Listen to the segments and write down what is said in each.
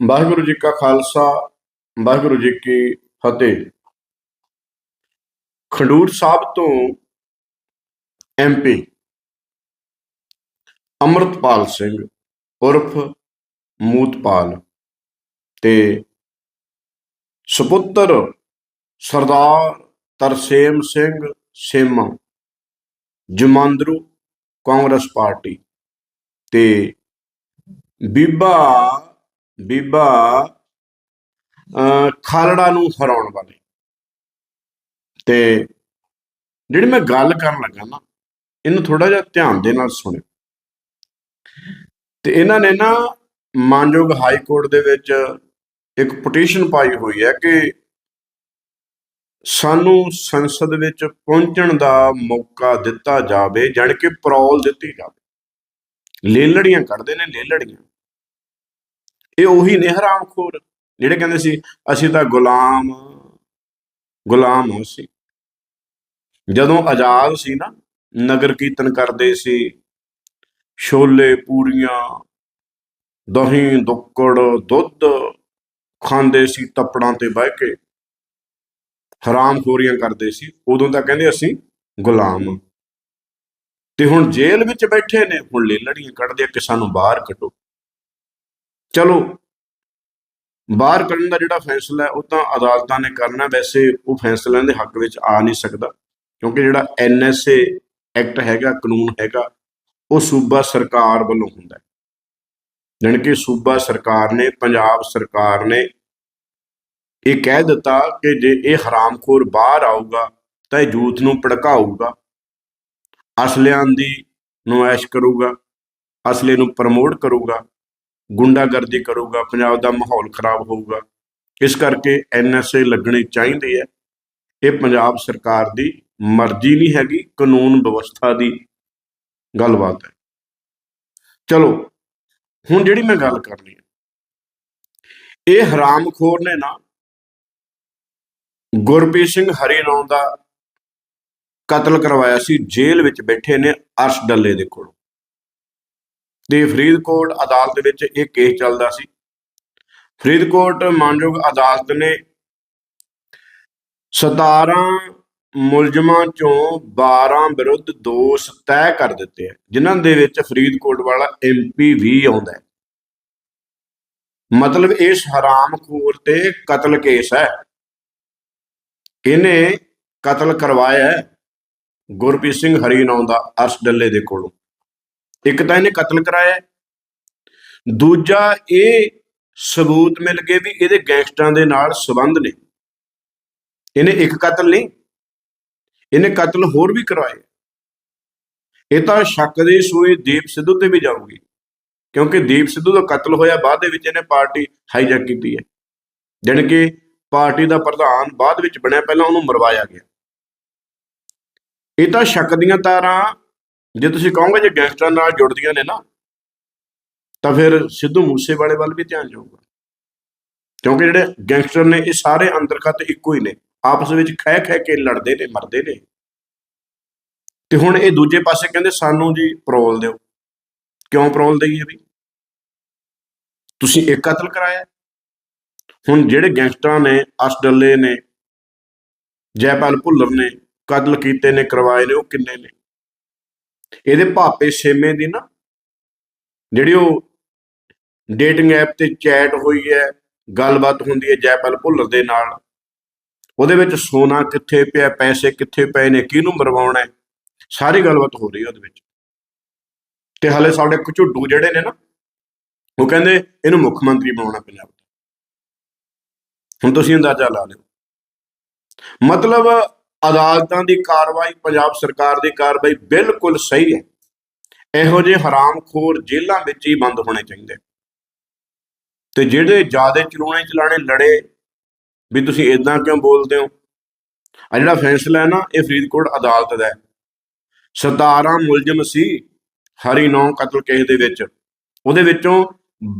ਵਾਹਿਗੁਰੂ ਜੀ ਕਾ ਖਾਲਸਾ, ਵਾਹਿਗੁਰੂ ਜੀ ਕੀ ਫਤਿਹ। ਖੰਡੂਰ ਸਾਹਿਬ ਤੋਂ ਐਮਪੀ ਅਮਰਤਪਾਲ ਸਿੰਘ ਉਰਫ ਮੂਤਪਾਲ ਤੇ ਸੁਪੁੱਤਰ ਸਰਦਾਰ ਤਰਸੇਮ ਸਿੰਘ ਸੇਮਾ, ਜਮਾਂਦਰੂ ਕਾਂਗਰਸ ਪਾਰਟੀ ਤੇ ਬੀਬਾ ਬੀਬਾ, ਅਹ, ਖਾਲੜਾ ਨੂੰ ਹਰਾਉਣ ਵਾਲੇ। ਤੇ ਜਿਹੜੀ ਮੈਂ ਗੱਲ ਕਰਨ ਲੱਗਾ ਨਾ, ਇਹਨੂੰ ਥੋੜਾ ਜਿਹਾ ਧਿਆਨ ਦੇ ਨਾਲ ਸੁਣਿਓ। ਤੇ ਇਹਨਾਂ ਨੇ ਨਾ ਮਾਨਯੋਗ ਹਾਈ ਕੋਰਟ ਦੇ ਵਿੱਚ ਇੱਕ ਪਟੀਸ਼ਨ ਪਾਈ ਹੋਈ ਹੈ ਕਿ ਸਾਨੂੰ ਸੰਸਦ ਵਿੱਚ ਪਹੁੰਚਣ ਦਾ ਮੌਕਾ ਦਿੱਤਾ ਜਾਵੇ, ਜਾਣੀ ਕਿ ਪਰੋਲ ਦਿੱਤੀ ਜਾਵੇ। ਲੇਲੜੀਆਂ ਕੱਢਦੇ ਨੇ, ਲੇਲੜੀਆਂ। ਇਹ ਉਹੀ ਨੇ ਹਰਾਮਖੋਰ ਜਿਹੜੇ ਕਹਿੰਦੇ ਸੀ, ਅਸੀਂ ਤਾਂ ਗੁਲਾਮ ਗੁਲਾਮ ਹਾਂ ਸੀ ਜਦੋਂ ਆਜ਼ਾਦ ਸੀ ਨਾ, ਨਗਰ ਕੀਰਤਨ ਕਰਦੇ ਸੀ, ਛੋਲੇ, ਪੂਰੀਆਂ, ਦਹੀਂ, ਦੁੱਕੜ, ਦੁੱਧ ਖਾਂਦੇ ਸੀ, ਤੱਪੜਾਂ ਤੇ ਬਹਿ ਕੇ ਹਰਾਮਖੋਰੀਆਂ ਕਰਦੇ ਸੀ, ਉਦੋਂ ਤਾਂ ਕਹਿੰਦੇ ਅਸੀਂ ਗੁਲਾਮ ਤੇ ਹੁਣ ਜੇਲ੍ਹ ਵਿੱਚ ਬੈਠੇ ਨੇ, ਹੁਣ ਲੇਲੜੀਆਂ ਕੱਢਦੇ ਆ ਕਿ ਸਾਨੂੰ ਬਾਹਰ ਕੱਢੋ। ਚਲੋ, ਬਾਹਰ ਕੱਢਣ ਦਾ ਜਿਹੜਾ ਫੈਸਲਾ ਹੈ, ਉਹ ਤਾਂ ਅਦਾਲਤਾਂ ਨੇ ਕਰਨਾ, ਵੈਸੇ ਉਹ ਫੈਸਲਿਆਂ ਦੇ ਹੱਕ ਵਿੱਚ ਆ ਨਹੀਂ ਸਕਦਾ, ਕਿਉਂਕਿ ਜਿਹੜਾ ਐਨਐਸਏ ਐਕਟ ਹੈਗਾ, ਕਾਨੂੰਨ ਹੈਗਾ, ਉਹ ਸੂਬਾ ਸਰਕਾਰ ਵੱਲੋਂ ਹੁੰਦਾ ਹੈ। ਜਾਣੀ ਕਿ ਸੂਬਾ ਸਰਕਾਰ ਨੇ, ਪੰਜਾਬ ਸਰਕਾਰ ਨੇ ਇਹ ਕਹਿ ਦਿੱਤਾ ਕਿ ਜੇ ਇਹ ਹਰਾਮਖੋਰ ਬਾਹਰ ਆਊਗਾ, ਤਾਂ ਇਹ ਯੂਥ ਨੂੰ ਭੜਕਾਊਗਾ, ਅਸਲਿਆਂ ਦੀ ਨੁਮਾਇਸ਼ ਕਰੂਗਾ, ਅਸਲੇ ਨੂੰ ਪ੍ਰਮੋਟ ਕਰੂਗਾ ਗੁੰਡਾਗਰਦੀ ਕਰੂਗਾ, ਪੰਜਾਬ ਦਾ ਮਾਹੌਲ ਖਰਾਬ ਹੋਊਗਾ। ਇਸ ਕਰਕੇ ਐਨਐਸਏ ਲੱਗਣੀ ਚਾਹੀਦੀ ਹੈ। ਇਹ ਪੰਜਾਬ ਸਰਕਾਰ ਦੀ ਮਰਜ਼ੀ ਨਹੀਂ ਹੈਗੀ, ਕਾਨੂੰਨ ਵਿਵਸਥਾ ਦੀ ਗੱਲਬਾਤ ਹੈ। ਚਲੋ, ਹੁਣ ਜਿਹੜੀ ਮੈਂ ਗੱਲ ਕਰਨੀ ਹੈ, ਇਹ ਹਰਾਮਖੋਰ ਨੇ ਨਾ ਗੁਰਪ੍ਰੀਤ ਸਿੰਘ ਹਰੀਨੌਂ ਦਾ ਕਤਲ ਕਰਵਾਇਆ ਸੀ, ਜੇਲ੍ਹ ਵਿੱਚ ਬੈਠੇ ਨੇ ਅਰਸ਼ ਡੱਲੇ ਦੇ ਕੋਲ। ਤੇ ਫਰੀਦਕੋਟ ਅਦਾਲਤ ਵਿੱਚ ਇਹ ਕੇਸ ਚੱਲਦਾ ਸੀ। ਫਰੀਦਕੋਟ ਮਾਨਯੋਗ ਅਦਾਲਤ ਨੇ 17 ਮੁਲਜ਼ਮਾਂ ਚੋਂ 12 ਵਿਰੁੱਧ ਦੋਸ਼ ਤੈਅ ਕਰ ਦਿੱਤੇ ਆ, ਜਿਨ੍ਹਾਂ ਦੇ ਵਿੱਚ ਫਰੀਦਕੋਟ ਵਾਲਾ ਐਮਪੀ ਵੀ ਆਉਂਦਾ ਹੈ। ਮਤਲਬ ਇਸ ਹਰਾਮਖੋਰ ਤੇ ਕਤਲ ਕੇਸ ਹੈ। ਇਹਨੇ ਕਤਲ ਕਰਵਾਇਆ ਗੁਰਪ੍ਰੀਤ ਸਿੰਘ ਹਰੀਨੌਂ ਦਾ ਅਰਸ਼ ਡੱਲੇ ਦੇ ਕੋਲੋਂ। ਇੱਕ ਤਾਂ ਇਹਨੇ ਕਤਲ ਕਰਾਇਆ ਦੂਜਾ, ਇਹ ਸਬੂਤ ਮਿਲ ਗਏ ਵੀ ਇਹਦੇ ਗੈਂਗਸਟਰਾਂ ਦੇ ਨਾਲ ਸੰਬੰਧ ਨੇ। ਇਹਨੇ ਇੱਕ ਕਤਲ ਨਹੀਂ, ਇਹਨੇ ਕਤਲ ਹੋਰ ਵੀ ਕਰਵਾਏ। ਇਹ ਤਾਂ ਸ਼ੱਕ ਦੀ ਸੂਈ ਦੀਪ ਸਿੱਧੂ ਤੇ ਵੀ ਜਾਊਗੀ, ਕਿਉਂਕਿ ਦੀਪ ਸਿੱਧੂ ਦਾ ਕਤਲ ਹੋਇਆ ਬਾਅਦ ਦੇ ਵਿੱਚ ਇਹਨੇ ਪਾਰਟੀ ਹਾਈਜੈਕ ਕੀਤੀ ਹੈ। ਜਾਣੀ ਕਿ ਪਾਰਟੀ ਦਾ ਪ੍ਰਧਾਨ ਬਾਅਦ ਵਿੱਚ ਬਣਿਆ, ਪਹਿਲਾਂ ਉਹਨੂੰ ਮਰਵਾਇਆ ਗਿਆ। ਇਹ ਤਾਂ ਸ਼ੱਕ ਦੀਆਂ ਤਾਰਾਂ ਜੇ ਤੁਸੀਂ ਕਹੋਗੇ ਜੇ ਗੈਂਗਸਟਰਾਂ ਨਾਲ ਜੁੜਦੀਆਂ ਨੇ ਨਾ, ਤਾਂ ਫਿਰ ਸਿੱਧੂ ਮੂਸੇਵਾਲੇ ਵੱਲ ਵੀ ਧਿਆਨ ਜਾਊਗਾ। ਕਿਉਂਕਿ ਜਿਹੜੇ ਗੈਂਗਸਟਰ ਨੇ, ਇਹ ਸਾਰੇ ਅੰਦਰਖਤ ਇੱਕੋ ਹੀ ਨੇ। ਆਪਸ ਵਿੱਚ ਖਹਿ ਖਹਿ ਕੇ ਲੜਦੇ ਨੇ, ਮਰਦੇ ਨੇ। ਤੇ ਹੁਣ ਇਹ ਦੂਜੇ ਪਾਸੇ ਕਹਿੰਦੇ, ਸਾਨੂੰ ਜੀ ਪਰੋਲ ਦਿਓ। ਕਿਉਂ ਪਰੋਲ ਦਈਏ ਵੀ? ਤੁਸੀਂ ਇੱਕ ਕਤਲ ਕਰਾਇਆ। ਹੁਣ ਜਿਹੜੇ ਗੈਂਗਸਟਰਾਂ ਨੇ ਅਸਡੱਲੇ ਨੇ, ਜੈਪਾਲ ਭੁੱਲਰ ਨੇ, ਕਤਲ ਕੀਤੇ ਨੇ, ਕਰਵਾਏ ਨੇ, ਉਹ ਕਿੰਨੇ ਨੇ? ਇਹਦੇ ਭਾਪੇ ਛੇਮੇ ਦੀ ਨਾ, ਜਿਹੜੀ ਉਹ ਡੇਟਿੰਗ ਐਪ ਤੇ ਚੈਟ ਹੋਈ ਹੈ, ਗੱਲਬਾਤ ਹੁੰਦੀ ਹੈ ਜੈਪਾਲ ਭੁੱਲਰ ਦੇ ਨਾਲ, ਉਹਦੇ ਵਿੱਚ ਸੋਨਾ ਕਿੱਥੇ ਪਿਆ, ਪੈਸੇ ਕਿੱਥੇ ਪਏ ਨੇ, ਕਿਹਨੂੰ ਮਰਵਾਉਣਾ ਸਾਰੀ ਗੱਲਬਾਤ ਹੋ ਰਹੀ ਹੈ ਉਹਦੇ ਵਿੱਚ। ਤੇ ਹਲੇ ਸਾਡੇ ਕੁਝ ਜਿਹੜੇ ਨੇ ਨਾ, ਉਹ ਕਹਿੰਦੇ ਇਹਨੂੰ ਮੁੱਖ ਮੰਤਰੀ ਬਣਾਉਣਾ ਪੰਜਾਬ ਦਾ। ਹੁਣ ਤੁਸੀਂ ਅੰਦਾਜ਼ਾ ਲਾ ਲਿਓ। ਮਤਲਬ ਅਦਾਲਤਾਂ ਦੀ ਕਾਰਵਾਈ ਪੰਜਾਬ ਸਰਕਾਰ ਦੀ ਕਾਰਵਾਈ ਬਿਲਕੁਲ ਸਹੀ ਹੈ। ਇਹੋ ਜਿਹੇ ਹਰਾਮਖੋਰ ਜੇਲ੍ਹਾਂ ਵਿੱਚ ਹੀ ਬੰਦ ਹੋਣੇ ਚਾਹੀਦੇ। ਤੇ ਜਿਹੜੇ ਜਿਆਦੇ ਚਲਾਉਣੇ ਚਲਾਣੇ ਲੜੇ, ਵੀ ਤੁਸੀਂ ਇਦਾਂ ਕਿਉਂ ਬੋਲਦੇ ਹੋ? ਆ ਜਿਹੜਾ ਫੈਸਲਾ ਹੈ ਨਾ, ਇਹ ਫਰੀਦਕੋਟ ਅਦਾਲਤ ਦਾ ਹੈ। 17 ਮੁਲਜ਼ਮ ਸੀ ਹਰੀ ਨੌ ਕਤਲ ਕੇਸ ਦੇ ਵਿੱਚ। ਉਹਦੇ ਵਿੱਚੋਂ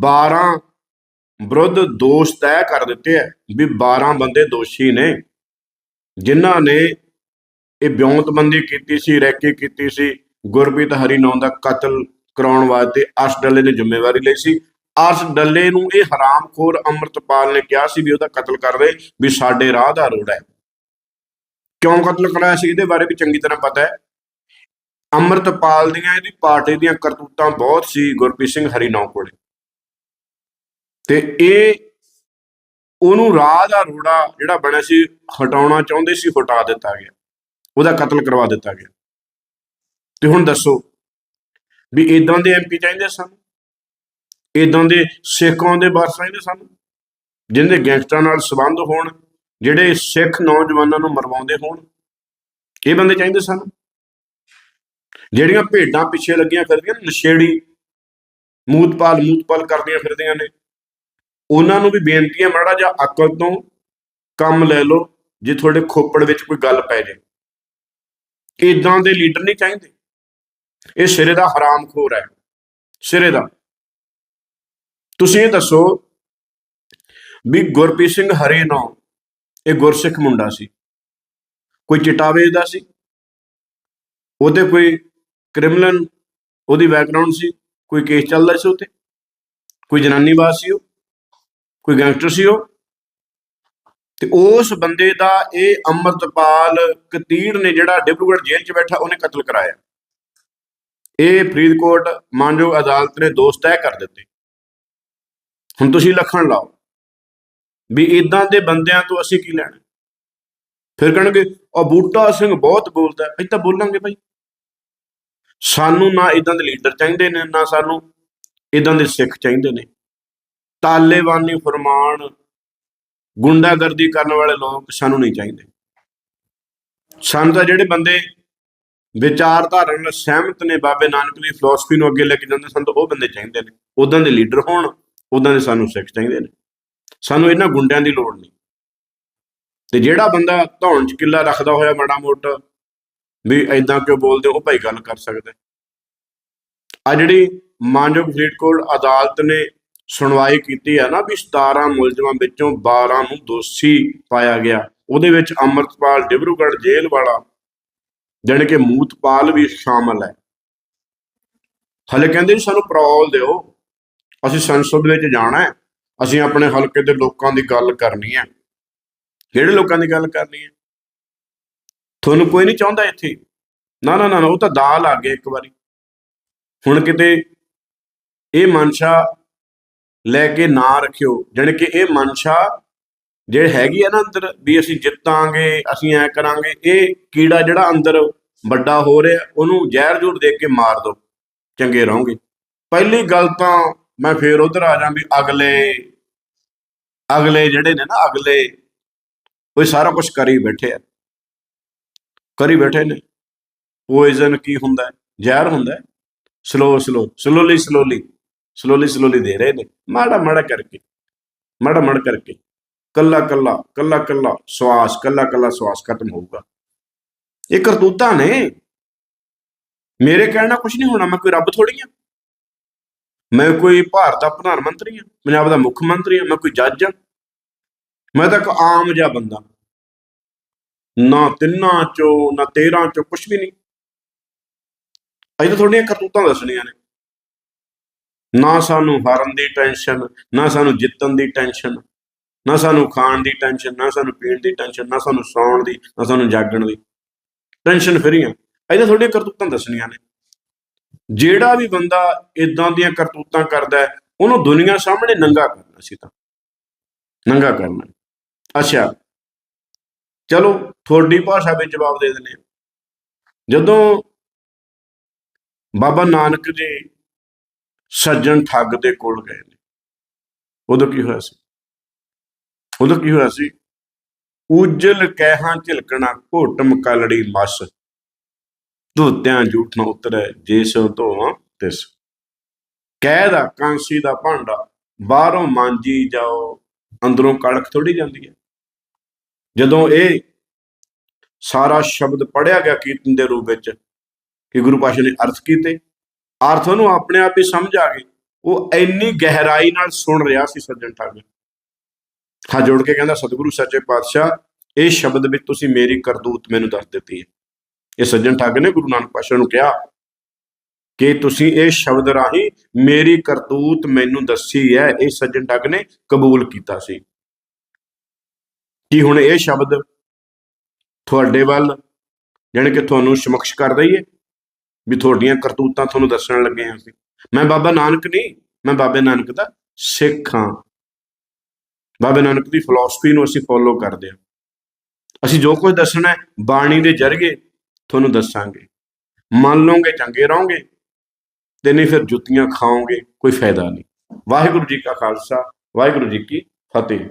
12 ਵਿਰੁੱਧ ਦੋਸ਼ ਤੈਅ ਕਰ ਦਿੱਤੇ ਹੈ ਵੀ 12 ਬੰਦੇ ਦੋਸ਼ੀ ਨੇ। ਜਿਨ੍ਹਾਂ ਨੇ ਇਹ ਬਿਉਂਤਬੰਦੀ ਕੀਤੀ ਸੀ, ਰੈਕੀ ਕੀਤੀ ਸੀ ਗੁਰਪ੍ਰੀਤ ਹਰੀਨੌਂ ਦਾ ਕਤਲ ਕਰਾਉਣ ਵਾਸਤੇ ਅਸ਼ਡਲੇ ਨੇ ਜ਼ਿੰਮੇਵਾਰੀ ਲਈ ਸੀ। ਅਰਸ਼ ਡੱਲੇ ਨੂੰ ਇਹ ਹਰਾਮਖੋਰ ਅੰਮ੍ਰਿਤਪਾਲ ਨੇ ਕਿਹਾ ਸੀ ਵੀ ਉਹਦਾ ਕਤਲ ਕਰ ਦੇ, ਵੀ ਸਾਡੇ ਰਾਹ ਦਾ ਰੋੜਾ ਹੈ। ਕਿਉਂ ਕਤਲ ਕਰਾਇਆ ਸੀ? ਇਹਦੇ ਬਾਰੇ ਵੀ ਚੰਗੀ ਤਰ੍ਹਾਂ ਪਤਾ ਹੈ। ਅੰਮ੍ਰਿਤਪਾਲ ਦੀਆਂ ਇਹਦੀ ਪਾਰਟੀ ਦੀਆਂ ਕਰਤੂਤਾਂ ਬਹੁਤ ਸੀ ਗੁਰਪ੍ਰੀਤ ਸਿੰਘ ਹਰੀਨੌ ਕੋਲੇ। ਤੇ ਇਹ ਉਹਨੂੰ ਰਾਹ ਦਾ ਰੋੜਾ ਜਿਹੜਾ ਬਣਿਆ ਸੀ, ਹਟਾਉਣਾ ਚਾਹੁੰਦੇ ਸੀ, ਹਟਾ ਦਿੱਤਾ ਗਿਆ। ਉਹਦਾ ਕਤਲ ਕਰਵਾ ਦਿੱਤਾ ਗਿਆ। ਤੇ ਹੁਣ ਦੱਸੋ ਵੀ ਇਦਾਂ ਦੇ ਐਮਪੀ ਚਾਹੀਦੇ ਸਾਨੂੰ? ਇਦਾਂ ਦੇ ਸਿੱਖਾਂ ਦੇ ਬਾਸ ਚਾਹੀਦੇ ਸਾਨੂੰ? ਜਿਹਦੇ ਗੈਂਗਸਟਰਾਂ ਨਾਲ ਸੰਬੰਧ ਹੋਣ, ਜਿਹੜੇ ਸਿੱਖ ਨੌਜਵਾਨਾਂ ਨੂੰ ਮਰਵਾਉਂਦੇ ਹੋਣ, ਇਹ ਬੰਦੇ ਚਾਹੀਦੇ ਸਾਨੂੰ? ਜਿਹੜੀਆਂ ਭੇਡਾਂ ਪਿੱਛੇ ਲੱਗੀਆਂ ਫਿਰਦੀਆਂ, ਨਸ਼ੇੜੀ ਮੂਤਪਾਲ ਮੂਤਪਾਲ ਕਰਦੀਆਂ ਫਿਰਦੀਆਂ ਨੇ ਉਹਨਾਂ ਨੂੰ ਵੀ ਬੇਨਤੀ ਹੈ ਮਾੜਾ ਜਿਹਾ ਅਕਲ ਤੋਂ ਕੰਮ ਲੈ ਲਓ ਜੇ ਤੁਹਾਡੇ ਖੋਪੜ ਵਿੱਚ ਕੋਈ ਗੱਲ ਪੈ ਜੇ। ਇਦਾਂ ਦੇ ਲੀਡਰ ਨਹੀਂ ਚਾਹੀਦੇ। ਇਹ ਸਿਰੇ ਦਾ ਹਰਾਮਖੋਰ ਹੈ। ਸਿਰੇ ਦਾ। ਤੁਸੀਂ ਇਹ ਦੱਸੋ ਵੀ ਗੁਰਪ੍ਰੀਤ ਸਿੰਘ ਹਰੇ ਨੌ ਇਹ ਗੁਰਸਿੱਖ ਮੁੰਡਾ ਸੀ। ਕੋਈ ਚਿੱਟਾ ਵੇਚਦਾ ਸੀ? ਉਹਦੇ ਕੋਈ ਕ੍ਰਿਮੀਨਲ, ਉਹਦੀ ਬੈਕਗ੍ਰਾਉਂਡ ਸੀ? ਕੋਈ ਕੇਸ ਚੱਲਦਾ ਸੀ ਉੱਤੇ ਕੋਈ ਜਨਾਨੀ ਸੀ ਉਹ? ਕੋਈ ਗੈਂਗਸਟਰ ਸੀ ਉਹ? ਤੇ ਉਸ ਬੰਦੇ ਦਾ ਇਹ ਅੰਮ੍ਰਿਤਪਾਲ ਕਤੀੜ ਨੇ ਜਿਹੜਾ ਡਿਬਰੂਗੜ੍ਹ ਜੇਲ੍ਹ 'ਚ ਬੈਠਾ, ਉਹਨੇ ਕਤਲ ਕਰਾਇਆ। ਇਹ ਫਰੀਦਕੋਟ ਮਾਨਯੋਗ ਅਦਾਲਤ ਨੇ ਦੋਸ਼ ਤੈਅ ਕਰ ਦਿੱਤੇ। ਹੁਣ ਤੁਸੀਂ ਲਖਣ ਲਾਓ ਵੀ ਇਦਾਂ ਦੇ ਬੰਦਿਆਂ ਤੋਂ ਅਸੀਂ ਕੀ ਲੈਣਾ? ਫਿਰ ਕਹਿਣਗੇ ਉਹ ਬੂਟਾ ਸਿੰਘ ਬਹੁਤ ਬੋਲਦਾ ਹੈ। ਤਾਂ ਬੋਲਾਂਗੇ ਭਾਈ ਸਾਨੂੰ ਨਾ ਇਦਾਂ ਦੇ ਲੀਡਰ ਚਾਹੀਦੇ ਨੇ, ਨਾ ਸਾਨੂੰ ਇਦਾਂ ਦੇ ਸਿੱਖ ਚਾਹੀਦੇ ਨੇ। ਤਾਲੇਬਾਨੀ ਫਰਮਾਨ ਗੁੰਡਾਗਰਦੀ ਕਰਨ ਵਾਲੇ ਲੋਕ ਸਾਨੂੰ ਨਹੀਂ ਚਾਹੀਦੇ। ਸਾਨੂੰ ਤਾਂ ਜਿਹੜੇ ਬੰਦੇ ਵਿਚਾਰਧਾਰਾ ਨਾਲ ਸਹਿਮਤ ਨੇ ਬਾਬੇ ਨਾਨਕ ਦੀ ਫਿਲਾਸਫੀ ਨੂੰ ਅੱਗੇ ਲੈ ਕੇ ਜਾਂਦੇ ਸਨ ਤਾਂ ਉਹ ਬੰਦੇ ਚਾਹੀਦੇ ਨੇ। ਉਦਾਂ ਦੇ ਲੀਡਰ ਹੋਣ ਉਦਾਂ ਦੇ ਸਾਨੂੰ ਸਿੱਖ ਚਾਹੀਦੇ ਨੇ। ਸਾਨੂੰ ਇਹਨਾਂ ਗੁੰਡਿਆਂ ਦੀ ਲੋੜ ਨਹੀਂ। ਤੇ ਜਿਹੜਾ ਬੰਦਾ ਧੌਣ ਚ ਕਿੱਲਾ ਰੱਖਦਾ ਹੋਇਆ ਮਾੜਾ ਮੋਟਾ ਵੀ ਐਦਾਂ ਕਿਉਂ ਬੋਲਦੇ ਹੋ, ਉਹ ਭਾਈ ਗੱਲ ਕਰ ਸਕਦਾ। ਆ ਜਿਹੜੀ ਮਾਨਯੋਗ ਫਰੀਦਕੋਟ ਅਦਾਲਤ ਨੇ ਸੁਣਵਾਈ ਕੀਤੀ ਹੈ ਨਾ ਵੀ 17 ਮੁਲਜ਼ਮਾਂ ਵਿੱਚੋਂ 12 ਨੂੰ ਦੋਸ਼ੀ ਪਾਇਆ ਗਿਆ। ਉਹਦੇ ਵਿੱਚ ਅੰਮ੍ਰਿਤਪਾਲ ਡਿਬਰੂਗੜ੍ਹ ਜੇਲ੍ਹ ਵਾਲਾ ਜਾਣੀ ਕਿ ਮੂਤਪਾਲ ਵੀ ਸ਼ਾਮਲ ਹੈ। ਹਲੇ ਕਹਿੰਦੇ ਜੀ ਸਾਨੂੰ ਪ੍ਰੋਲ ਦਿਓ ਅਸੀਂ ਸੰਸਦ ਵਿੱਚ ਜਾਣਾ ਹੈ ਅਸੀਂ ਆਪਣੇ ਹਲਕੇ ਦੇ ਲੋਕਾਂ ਦੀ ਗੱਲ ਕਰਨੀ ਹੈ। ਕਿਹੜੇ ਲੋਕਾਂ ਦੀ ਗੱਲ ਕਰਨੀ ਹੈ? ਤੁਹਾਨੂੰ ਕੋਈ ਨਹੀਂ ਚਾਹੁੰਦਾ ਇੱਥੇ? ਨਾ ਨਾ ਨਾ, ਉਹ ਤਾਂ ਦਾਲ ਆ ਗਏ ਇੱਕ ਵਾਰੀ। ਹੁਣ ਕਿਤੇ ਇਹ ਮਨਸ਼ਾ ਲੈ ਕੇ ਨਾ ਰੱਖਿਓ। ਜਾਣੀ ਕਿ ਇਹ ਮਨਸ਼ਾ ਜੇ ਹੈਗੀ ਆ ਨਾ ਅੰਦਰ ਵੀ ਅਸੀਂ ਜਿੱਤਾਂਗੇ, ਅਸੀਂ ਐ ਕਰਾਂਗੇ, ਇਹ ਕੀੜਾ ਜਿਹੜਾ ਅੰਦਰ ਵੱਡਾ ਹੋ ਰਿਹਾ, ਉਹਨੂੰ ਜ਼ਹਿਰ ਜੂਰ ਦੇ ਕੇ ਮਾਰ ਦਿਓ। ਚੰਗੇ ਰਹੋਗੇ। ਪਹਿਲੀ ਗੱਲ ਤਾਂ ਮੈਂ ਫੇਰ ਉਧਰ ਆ ਜਾਂ ਵੀ ਅਗਲੇ ਅਗਲੇ ਜਿਹੜੇ ਨੇ ਨਾ, ਅਗਲੇ, ਉਹ ਸਾਰਾ ਕੁਝ ਕਰੀ ਬੈਠੇ ਆ। ਕਰੀ ਬੈਠੇ ਨੇ। ਪੋਇਜ਼ਨ ਕੀ ਹੁੰਦਾ ਜ਼ਹਿਰ ਹੁੰਦਾ slow slow slowly slowly slowly slowly ਦੇ ਰਹੇ ਨੇ। ਮਾੜਾ ਮਾੜਾ ਕਰਕੇ, ਮਾੜਾ ਮਾੜਾ ਕਰਕੇ। ਕੱਲਾ ਕੱਲਾ ਕੱਲਾ ਕੱਲਾ ਸਵਾਸ, ਕੱਲਾ ਕੱਲਾ ਸਵਾਸ ਖਤਮ ਹੋਊਗਾ। ਇਹ ਕਰਤੂਤਾਂ ਨੇ। ਮੇਰੇ ਕਹਿਣਾ ਕੁਝ ਨਹੀਂ ਹੋਣਾ, ਮੈਂ ਕੋਈ ਰੱਬ ਥੋੜੀ ਆ ਮੈਂ ਕੋਈ ਭਾਰਤ ਦਾ ਪ੍ਰਧਾਨ ਮੰਤਰੀ ਆ ਪੰਜਾਬ ਦਾ ਮੁੱਖ ਮੰਤਰੀ ਆ ਮੈਂ ਕੋਈ ਜੱਜ ਆ ਮੈਂ ਤਾਂ ਇੱਕ ਆਮ ਜਿਹਾ ਬੰਦਾ। ਨਾ ਤਿੰਨਾਂ ਚੋਂ, ਨਾ ਤੇਰਾਂ ਚੋਂ ਕੁਝ ਵੀ ਨਹੀਂ। ਅਜੇ ਤਾਂ ਤੁਹਾਡੀਆਂ ਕਰਤੂਤਾਂ ਦੱਸਣੀਆਂ ਨੇ। ਨਾ ਸਾਨੂੰ ਹਾਰਨ ਦੀ ਟੈਨਸ਼ਨ ਨਾ ਸਾਨੂੰ ਜਿੱਤਣ ਦੀ ਟੈਨਸ਼ਨ ਨਾ ਸਾਨੂੰ ਖਾਣ ਦੀ ਟੈਨਸ਼ਨ ਨਾ ਸਾਨੂੰ ਪੀਣ ਦੀ ਟੈਨਸ਼ਨ ਨਾ ਸਾਨੂੰ ਸੌਣ ਦੀ, ਨਾ ਸਾਨੂੰ ਜਾਗਣ ਦੀ। ਟੈਨਸ਼ਨ ਫਰੀ ਆ ਤਾਂ ਤੁਹਾਡੀਆਂ ਕਰਤੂਤਾਂ ਦੱਸਣੀਆਂ ਨੇ। ਜਿਹੜਾ ਵੀ ਬੰਦਾ ਇਦਾਂ ਦੀਆਂ ਕਰਤੂਤਾਂ ਕਰਦਾ ਉਹਨੂੰ ਦੁਨੀਆ ਸਾਹਮਣੇ ਨੰਗਾ ਕਰਨਾ ਸੀ ਤਾਂ। ਨੰਗਾ ਕਰਨਾ। ਅੱਛਾ। ਚਲੋ, ਤੁਹਾਡੀ ਭਾਸ਼ਾ ਵਿੱਚ ਜਵਾਬ ਦੇ ਦਿੰਦੇ ਹਾਂ। ਜਦੋਂ ਬਾਬਾ ਨਾਨਕ ਜੀ ਸੱਜਣ ਠੱਗ ਦੇ ਕੋਲ ਗਏ ਨੇ। ਉਦੋਂ ਕੀ ਹੋਇਆ ਸੀ? ਉਦੋਂ ਕੀ ਹੋਇਆ ਸੀ? ਉਜਲ ਕਹਿਹਾਂ ਝਿਲਕਣਾ, ਘੋਟਮ ਕਲੜੀ ਮਸ। ਧੋਤਿਆਂ ਝੂਠ ਨਾ ਉਤਰੈ, ਜੇ ਸੋ ਧੋਵਾਂ ਤਿਸ। ਕਹਿ ਦਾ ਕਾਂਸੀ ਦਾ ਭਾਂਡਾ, ਬਾਹਰੋਂ ਮਾਂਜੀ ਜਾਓ। ਅੰਦਰੋਂ ਕੜਕ ਥੋੜੀ ਜਾਂਦੀ ਹੈ। ਜਦੋਂ ਇਹ ਸਾਰਾ ਸ਼ਬਦ ਪੜਿਆ ਗਿਆ ਕੀਰਤਨ ਦੇ ਰੂਪ ਵਿੱਚ, ਕਿ ਗੁਰੂ ਪਾਸ਼ਾ ਨੇ ਅਰਥ ਕੀਤੇ ਅਰਥ ਉਹਨੂੰ ਆਪਣੇ ਆਪ ਹੀ ਸਮਝ ਆ ਗਈ। ਉਹ ਇੰਨੀ ਗਹਿਰਾਈ ਨਾਲ ਸੁਣ ਰਿਹਾ ਸੀ ਸੱਜਣ ਠੱਗ ਹੱਥ ਜੋੜ ਕੇ ਕਹਿੰਦਾ, ਸਤਿਗੁਰੂ, ਸੱਚੇ ਪਾਤਸ਼ਾਹ, ਇਹ ਸ਼ਬਦ ਵਿੱਚ ਤੁਸੀਂ ਮੇਰੀ ਕਰਤੂਤ ਮੈਨੂੰ ਦੱਸ ਦਿੱਤੀ ਹੈ। ਇਹ ਸੱਜਣ ਠੱਗ ਨੇ ਗੁਰੂ ਨਾਨਕ ਪਾਸ਼ਾ ਨੂੰ ਕਿਹਾ ਕਿ ਤੁਸੀਂ ਇਹ ਸ਼ਬਦ ਰਾਹੀਂ ਮੇਰੀ ਕਰਤੂਤ ਮੈਨੂੰ ਦੱਸੀ ਹੈ। ਇਹ ਸੱਜਣ ਠੱਗ ਨੇ ਕਬੂਲ ਕੀਤਾ ਸੀ। ਕੀ ਹੁਣ ਇਹ ਸ਼ਬਦ ਤੁਹਾਡੇ ਵੱਲ, ਜਾਣੀ ਕਿ ਤੁਹਾਨੂੰ ਸਮਕਸ਼ ਕਰ ਦਈਏ? ਵੀ ਤੁਹਾਡੀਆਂ ਕਰਤੂਤਾਂ ਤੁਹਾਨੂੰ ਦੱਸਣ ਲੱਗੇ ਹਾਂ ਅਸੀਂ ਮੈਂ ਬਾਬਾ ਨਾਨਕ ਨਹੀਂ, ਮੈਂ ਬਾਬੇ ਨਾਨਕ ਦਾ ਸਿੱਖ ਹਾਂ। ਬਾਬੇ ਨਾਨਕ ਦੀ ਫਿਲਾਸਫੀ ਨੂੰ ਅਸੀਂ ਫੋਲੋ ਕਰਦੇ ਹਾਂ। ਅਸੀਂ ਜੋ ਕੁਝ ਦੱਸਣਾ ਹੈ, ਬਾਣੀ ਦੇ ਜਰੀਏ ਤੁਹਾਨੂੰ ਦੱਸਾਂਗੇ। ਮੰਨ ਲਓਗੇ, ਚੰਗੇ ਰਹੋਗੇ, ਤੇ ਨਹੀਂ ਫਿਰ ਜੁੱਤੀਆਂ ਖਾਓਗੇ, ਕੋਈ ਫਾਇਦਾ ਨਹੀਂ। ਵਾਹਿਗੁਰੂ ਜੀ ਕਾ ਖਾਲਸਾ, ਵਾਹਿਗੁਰੂ ਜੀ ਕੀ ਫਤਿਹ।